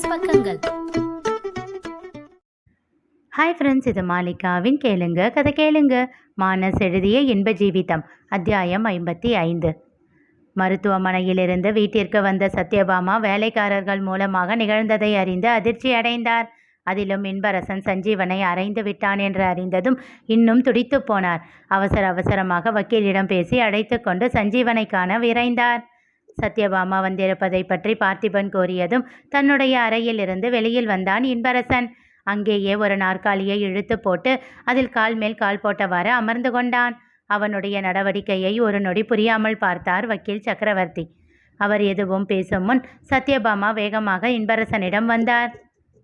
Business பக்கங்கள். Hi friends இது மாலிகாவின் கேளுங்க கதை கேளுங்க. மானஸ் எழுதிய இன்ப ஜீவிதம் அத்தியாயம் ஐம்பத்தி ஐந்து. மருத்துவமனையிலிருந்து வீட்டிற்கு வந்த சத்யபாமா வேலைக்காரர்கள் மூலமாக நிகழ்ந்ததை அறிந்து அதிர்ச்சி அடைந்தார். அதிலும் இன்பரசன் சஞ்சீவனை அறைந்து விட்டான் என்று அறிந்ததும் இன்னும் துடித்து போனார். அவசர அவசரமாக வக்கீலிடம் பேசி அழைத்து கொண்டு சஞ்சீவனை காண விரைந்தார். சத்யபாமா வந்திருப்பதை பற்றி பார்த்திபன் கோரியதும் தன்னுடைய அறையில் இருந்து வெளியில் வந்தான் இன்பரசன். அங்கேயே ஒரு நாற்காலியை இழுத்து போட்டு அதில் கால் மேல் கால் போட்டவாறு அமர்ந்து கொண்டான். அவனுடைய நடவடிக்கையை ஒரு நொடி புரியாமல் பார்த்தார் வக்கீல் சக்கரவர்த்தி. அவர் எதுவும் பேசும் முன் சத்யபாமா வேகமாக இன்பரசனிடம் வந்தார்.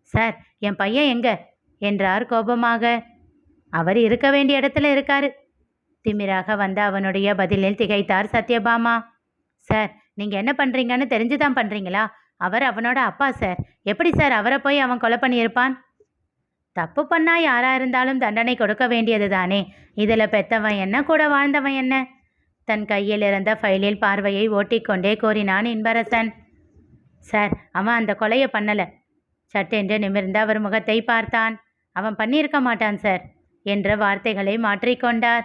சார் என் பையன் எங்க? என்றார் கோபமாக. அவர் இருக்க வேண்டிய இடத்துல இருக்காரு. திமிராக வந்த அவனுடைய பதிலில் திகைத்தார் சத்யபாமா. சார் நீங்கள் என்ன பண்ணுறீங்கன்னு தெரிஞ்சு தான் பண்ணுறீங்களா அவர் அவனோட அப்பா சார். எப்படி சார்? அவரை போய் அவன் கொலை பண்ணியிருப்பான்? தப்பு பண்ணால் யாராக இருந்தாலும் தண்டனை கொடுக்க வேண்டியது தானே. இதில் பெத்தவன் என்ன? கூட வாழ்ந்தவன் என்ன? தன் கையில் இருந்த ஃபைலில் பார்வையை ஓட்டிக்கொண்டே கூறினான் இன்பரசன். சார் அவன் அந்த கொலையை பண்ணலை. சட்டென்று நிமிர்ந்து அவர் முகத்தை பார்த்தான். அவன் பண்ணியிருக்க மாட்டான் சார் என்ற வார்த்தைகளை மாற்றிக்கொண்டார்.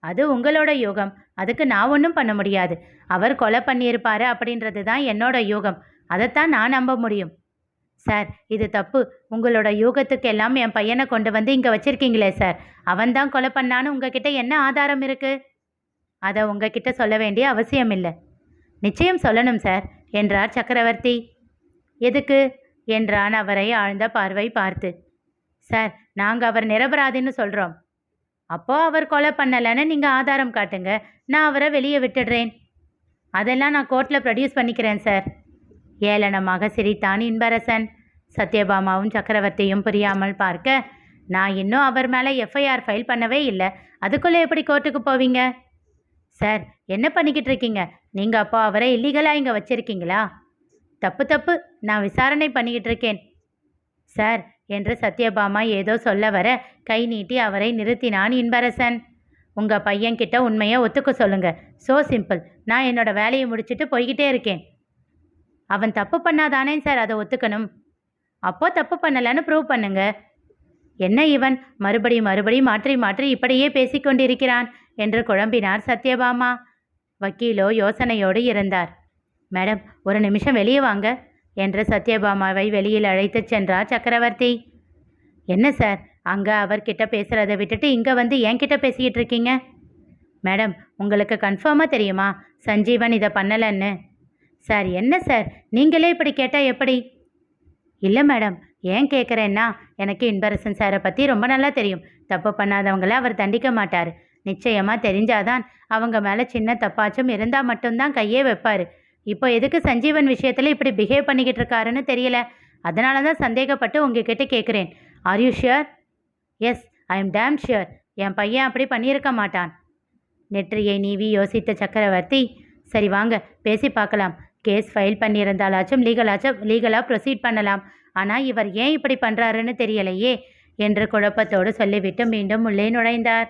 அது உங்களோட யூகம். அதுக்கு நான் ஒன்றும் பண்ண முடியாது. அவர் கொலை பண்ணியிருப்பாரு அப்படின்றது தான் என்னோட யூகம். அதைத்தான் நான் நம்ப முடியும். சார் இது தப்பு. உங்களோட யூகத்துக்கெல்லாம் என் பையனை கொண்டு வந்து இங்கே வச்சிருக்கீங்களே சார். அவன் தான் கொலை பண்ணான்னு உங்ககிட்ட என்ன ஆதாரம் இருக்கு? அதை உங்ககிட்ட சொல்ல வேண்டிய அவசியம் இல்லை. நிச்சயம் சொல்லணும் சார் என்றார் சக்கரவர்த்தி. எதுக்கு? என்றான் அவரை ஆழ்ந்த பார்வை பார்த்து. சார் நாங்கள் அவர் நிரபராதின்னு சொல்கிறோம் அப்போ அவர் கொலை பண்ணலைன்னு நீங்கள் ஆதாரம் காட்டுங்க. நான் அவரை வெளியே விட்டுடுறேன். அதெல்லாம் நான் கோர்ட்டில் ப்ரொடியூஸ் பண்ணிக்கிறேன் சார் ஏளனமாக சிரித்தான் இன்பரசன். சத்யபாமாவும் சக்கரவர்த்தியும் புரியாமல் பார்க்க நான் இன்னும் அவர் மேலே எஃப்ஐஆர் ஃபைல் பண்ணவே இல்லை. அதுக்குள்ளே எப்படி கோர்ட்டுக்கு போவீங்க? சார் என்ன பண்ணிக்கிட்டு இருக்கீங்க? நீங்கள் அப்போ அவரை இல்லீகலாக இங்கே வச்சுருக்கீங்களா? தப்பு தப்பு. நான் விசாரணை பண்ணிக்கிட்டு இருக்கேன். சார் என்று சத்யபாமா ஏதோ சொல்ல வர கை நீட்டி அவரை நிறுத்தினான் இன்பரசன். உங்கள் பையன்கிட்ட உண்மையை ஒத்துக்க சொல்லுங்க. ஸோ சிம்பிள் நான் என்னோட வேலையை முடிச்சுட்டு போய்கிட்டே இருக்கேன். அவன் தப்பு பண்ணாதானே சார் அதை ஒத்துக்கணும்? அப்போ தப்பு பண்ணலன்னு ப்ரூவ் பண்ணுங்க. என்ன இவன்? மறுபடியும் மறுபடியும் மாற்றி மாற்றி இப்படியே பேசிக்கொண்டிருக்கிறான் என்று குழம்பினார் சத்யபாமா. வக்கீலோ யோசனையோடு இருந்தார். மேடம் ஒரு நிமிஷம் வெளியே வாங்க என்று சத்யபாமாவை வெளியில் அழைத்துச் சென்றார் சக்கரவர்த்தி. என்ன சார்? அங்கே அவர்கிட்ட பேசுகிறத விட்டுட்டு இங்கே வந்து என்கிட்ட பேசிக்கிட்டு இருக்கீங்க? மேடம் உங்களுக்கு கன்ஃபார்மாக தெரியுமா? சஞ்சீவன் இதை பண்ணலைன்னு. சார் என்ன சார்? நீங்களே இப்படி கேட்டால் எப்படி? இல்லை மேடம் ஏன் கேட்குறேன்னா எனக்கு இன்பரசன் சாரை பற்றி ரொம்ப நல்லா தெரியும். தப்பு பண்ணாதவங்கள அவர் தண்டிக்க மாட்டார். நிச்சயமாக தெரிஞ்சாதான் அவங்க மேலே சின்ன தப்பாச்சும் இருந்தால் மட்டும்தான் கையே வைப்பார். இப்போ எதுக்கு சஞ்சீவன் விஷயத்தில் இப்படி பிஹேவ் பண்ணிக்கிட்டு இருக்காருன்னு தெரியல. அதனால தான் சந்தேகப்பட்டு உங்ககிட்ட கேட்குறேன் are you sure yes I am damn sure என் பையன் அப்படி பண்ணியிருக்க மாட்டான். நெற்றியை நீவி யோசித்த சக்கரவர்த்தி சரி வாங்க பேசி பார்க்கலாம். கேஸ் ஃபைல் பண்ணியிருந்தாலாச்சும் லீகலாச்சும் லீகலாக ப்ரொசீட் பண்ணலாம். ஆனால் இவர் ஏன் இப்படி பண்ணுறாருன்னு தெரியலையே என்று குழப்பத்தோடு சொல்லிவிட்டு மீண்டும் உள்ளே நுழைந்தார்.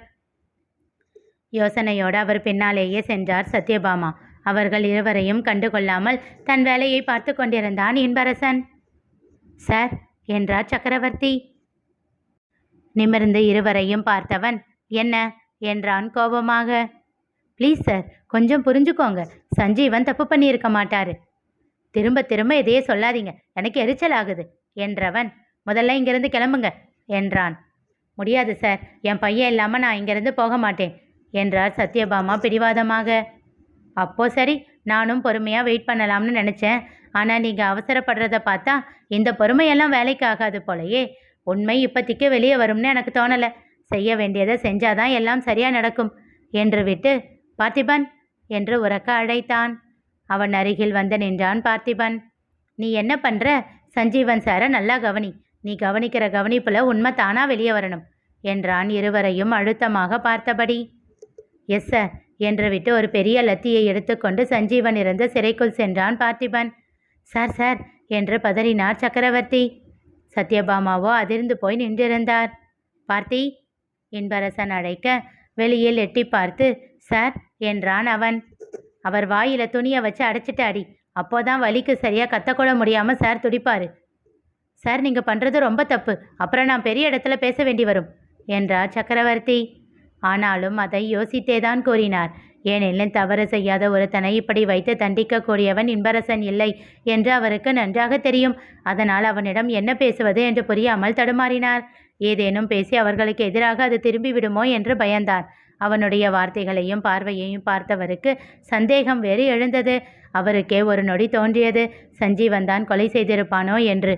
யோசனையோடு அவர் பின்னாலேயே சென்றார் சத்யபாமா. அவர்கள் இருவரையும் கண்டுகொள்ளாமல் தன் வேலையை பார்த்து கொண்டிருந்தான் இன்பரசன். சார் என்றார் சக்கரவர்த்தி. நிமிர்ந்து இருவரையும் பார்த்தவன் என்ன என்றான் கோபமாக. ப்ளீஸ் சார் கொஞ்சம் புரிஞ்சுக்கோங்க. சஞ்சீவன் தப்பு பண்ணியிருக்க மாட்டாரு. திரும்ப திரும்ப இதையே சொல்லாதீங்க. எனக்கு எரிச்சல் ஆகுது என்றவன். முதல்ல இங்கிருந்து கிளம்புங்க என்றான். முடியாது சார். என் பையன் இல்லாமல் நான் இங்கிருந்து போக மாட்டேன் என்றார் சத்யபாமா பிடிவாதமாக. அப்போ சரி. நானும் பொறுமையாக வெயிட் பண்ணலாம்னு நினச்சேன். ஆனால் நீங்கள் அவசரப்படுறத பார்த்தா இந்த பொறுமையெல்லாம் வேலைக்கு ஆகாது போலயே. உண்மை இப்போதைக்கு வெளியே வரும்னு எனக்கு தோணலை. செய்ய வேண்டியதை செஞ்சாதான் எல்லாம் சரியாக நடக்கும் என்று விட்டு பார்த்திபன் என்று உறக்க அழைத்தான். அவன் அருகில் வந்து நின்றான் பார்த்திபன். நீ என்ன பண்ணுற சஞ்சீவன் சாரை நல்லா கவனி. நீ கவனிக்கிற கவனிப்புல உண்மை தானா வெளியே வரணும் என்றான் இருவரையும் அழுத்தமாக பார்த்தபடி. எஸ் சார் என்று விட்டு ஒரு பெரிய லத்தியை எடுத்துக்கொண்டு சஞ்சீவன் இருந்த சிறைக்குள் சென்றான் பார்த்திபன். சார் சார் என்று பதறினார் சக்கரவர்த்தி. சத்யபாமாவோ அதிர்ந்து போய் நின்றிருந்தார். பார்த்தி? இன்பரசன் அழைக்க வெளியில் எட்டி பார்த்து சார் என்றான் அவன். அவர் வாயில துணியை வச்சு அடைச்சிட்டு அடி அப்போதான் வலிக்கு சரியா கத்தக்கூட முடியாம சார் துடிப்பாரு. சார் நீங்கள் பண்ணுறது ரொம்ப தப்பு. அப்புறம் நான் பெரிய இடத்துல பேச வேண்டி வரும் என்றார் சக்கரவர்த்தி. ஆனாலும் அதை யோசித்தே தான் கூறினார். ஏனெனில் தவறு செய்யாத ஒருத்தனை இப்படி வைத்து தண்டிக்கக்கூடியவன் இன்பரசன் இல்லை என்று அவருக்கு நன்றாக தெரியும். அதனால் அவனிடம் என்ன பேசுவது என்று புரியாமல் தடுமாறினார். ஏதேனும் பேசி அவர்களுக்கு எதிராக அது திரும்பி விடுமோ என்று பயந்தார். அவனுடைய வார்த்தைகளையும் பார்வையையும் பார்த்தவருக்கு சந்தேகம் வேறு எழுந்தது. அவருக்கே ஒரு நொடி தோன்றியது. சஞ்சீவன் தான் கொலை செய்திருப்பானோ என்று.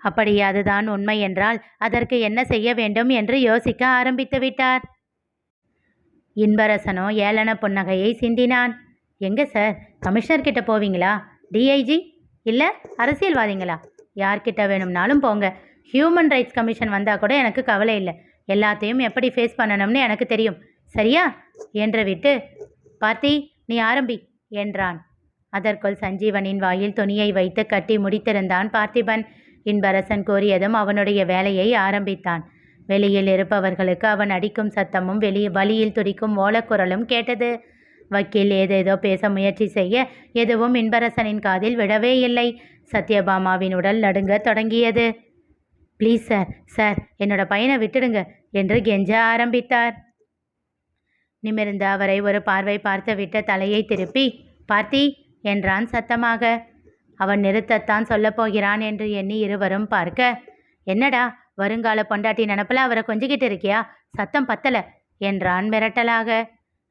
அப்படி அதுதான் உண்மை என்றால் அதற்கு என்ன செய்ய வேண்டும் என்று யோசிக்க ஆரம்பித்து விட்டார். இன்பரசனோ ஏளன புன்னகையை சிந்தினான். எங்க சார் கமிஷனர் கிட்ட போவீங்களா? டிஐஜி இல்லை அரசியல்வாதிங்களா? யார்கிட்ட வேணும்னாலும் போங்க. ஹியூமன் ரைட்ஸ் கமிஷன் வந்தால் கூட எனக்கு கவலை இல்லை. எல்லாத்தையும் எப்படி ஃபேஸ் பண்ணணும்னு எனக்கு தெரியும். சரியா? என்று விட்டு பார்த்தி நீ ஆரம்பி என்றான். அதற்குள் சஞ்சீவனின் வாயில் துணியை வைத்து கட்டி முடித்திருந்தான் பார்த்திபன். இன்பரசன் கூறியதும் அவனுடைய வேலையை ஆரம்பித்தான். வெளியில் இருப்பவர்களுக்கு அவன் அடிக்கும் சத்தமும் வெளியே வழியில் துடிக்கும் ஓலக்குரலும் கேட்டது. வக்கீல் ஏதேதோ பேச முயற்சி செய்ய எதுவும் இன்பரசனின் காதில் விடவே இல்லை. சத்யபாமாவின் உடல் நடுங்க தொடங்கியது. ப்ளீஸ் சார் சார் என்னோட பையனை விட்டுடுங்க என்று கெஞ்ச ஆரம்பித்தார். நிமிர்ந்து அவரை ஒரு பார்வை பார்த்துவிட்ட தலையை திருப்பி பார்த்தி என்றான் சத்தமாக. அவன் நிறுத்தத்தான் சொல்லப் போகிறான் என்று எண்ணி இருவரும் பார்க்க என்னடா வருங்கால பொண்டாட்டி நினப்பில் அவரை கொஞ்சிக்கிட்டு இருக்கியா? சத்தம் பத்தல. என்றான் மிரட்டலாக.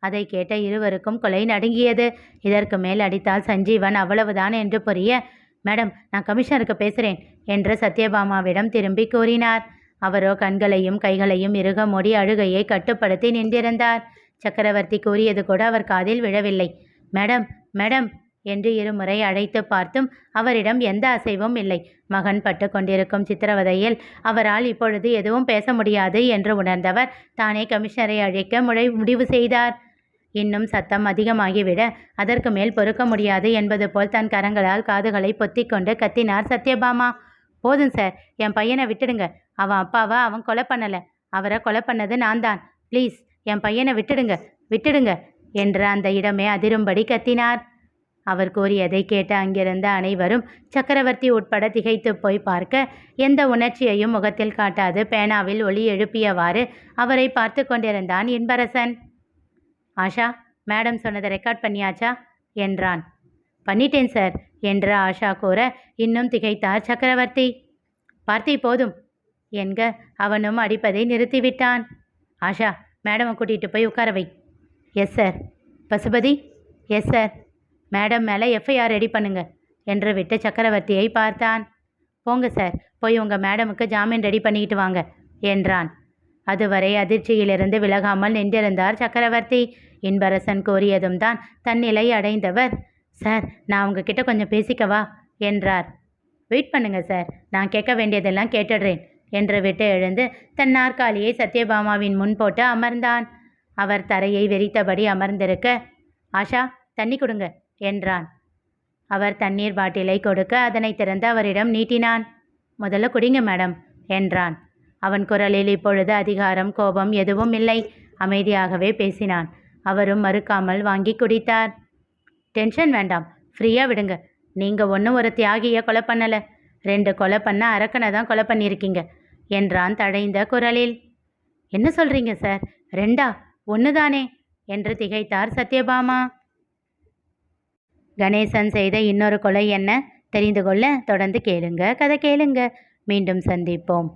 அதை கேட்ட இருவருக்கும் கொலை நடுங்கியது. இதற்கு மேல் அடித்தால் சஞ்சீவன் அவ்வளவுதான் என்று புரிய மேடம் நான் கமிஷனருக்கு பேசுகிறேன் என்று சத்யபாமாவிடம் திரும்பி கூறினார். அவரோ கண்களையும் கைகளையும் இறுக மூடி அழுகையை கட்டுப்படுத்தி நின்றிருந்தார். சக்கரவர்த்தி கூறியது கூட அவர் காதில் விழவில்லை. மேடம் மேடம் என்று இருமுறை அழைத்து பார்த்தும் அவரிடம் எந்த அசைவும் இல்லை. மகன் பட்டு கொண்டிருக்கும் சித்திரவதையில் அவரால் இப்பொழுது எதுவும் பேச முடியாது என்று உணர்ந்தவர் தானே கமிஷனரை அழைக்க முறை முடிவு செய்தார். இன்னும் சத்தம் அதிகமாகிவிட அதற்கு மேல் பொறுக்க முடியாது என்பது போல் தன் கரங்களால் காதுகளை பொத்திக்கொண்டு கத்தினார் சத்யபாமா. போதும் சார் என் பையனை விட்டுடுங்க. அவன் அப்பாவை அவன் கொலை பண்ணலை. அவரை கொலை பண்ணது நான் தான் ப்ளீஸ் என் பையனை விட்டுடுங்க விட்டுடுங்க என்று அந்த இடமே அதிரும்படி கத்தினார். அவர் கூறியதை கேட்ட அங்கிருந்த அனைவரும் சக்கரவர்த்தி உட்பட திகைத்து போய் பார்க்க எந்த உணர்ச்சியையும் முகத்தில் காட்டாது பேனாவில் ஒளி எழுப்பியவாறு அவரை பார்த்து கொண்டிருந்தான் இன்பரசன். ஆஷா மேடம் சொன்னதை ரெக்கார்ட் பண்ணியாச்சா? என்றான். பண்ணிட்டேன் சார் என்று ஆஷா கூற இன்னும் திகைத்தார் சக்கரவர்த்தி? பார்த்தி போதும் என்க அவனும் அடிப்பதை நிறுத்திவிட்டான். ஆஷா மேடமை கூட்டிகிட்டு போய் உட்கார வை. Yes sir Pasupathi? Yes sir madam மேலே எஃப்ஐஆர் ரெடி பண்ணுங்க என்று விட்டு சக்கரவர்த்தியை பார்த்தான். போங்க சார் போய் உங்கள் மேடமுக்கு ஜாமீன் ரெடி பண்ணிக்கிட்டு வாங்க என்றான். அதுவரை அதிர்ச்சியிலிருந்து விலகாமல் நின்றிருந்தார் சக்கரவர்த்தி. இன்பரசன் கூறியதும் தான் தன் நிலை அடைந்தவர். சார் நான் உங்ககிட்ட கொஞ்சம் பேசிக்கவா? என்றார். வெயிட் பண்ணுங்க சார் நான் கேட்க வேண்டியதெல்லாம் கேட்டுடுறேன் என்று விட்டு எழுந்து தன் நாற்காலியை சத்யபாமாவின் முன் போட்டு அமர்ந்தான். அவர் தரையை வெறித்தபடி அமர்ந்திருக்க ஆஷா தண்ணி கொடுங்க. என்றான். அவர் தண்ணீர் பாட்டிலை கொடுக்க அதனை திறந்து அவரிடம் நீட்டினான். முதல்ல குடிங்க மேடம் என்றான். அவன் குரலில் இப்பொழுது அதிகாரம் கோபம் எதுவும் இல்லை. அமைதியாகவே பேசினான். அவரும் மறுக்காமல் வாங்கி குடித்தார். டென்ஷன் வேண்டாம் ஃப்ரீயாக விடுங்க. நீங்கள் ஒன்றும் ஒரு தியாகியை கொலை பண்ணலை. ரெண்டு கொலை பண்ண அரக்கனை தான் கொலை பண்ணியிருக்கீங்க என்றான் தடைந்த குரலில். என்ன சொல்கிறீங்க சார்? ரெண்டா? ஒன்று தானே என்று திகைத்தார் சத்யபாமா. கணேசன் செய்த இன்னொரு கொலை என்ன? தெரிந்து கொள்ள தொடர்ந்து கேளுங்க. கதை கேளுங்க. மீண்டும் சந்திப்போம்.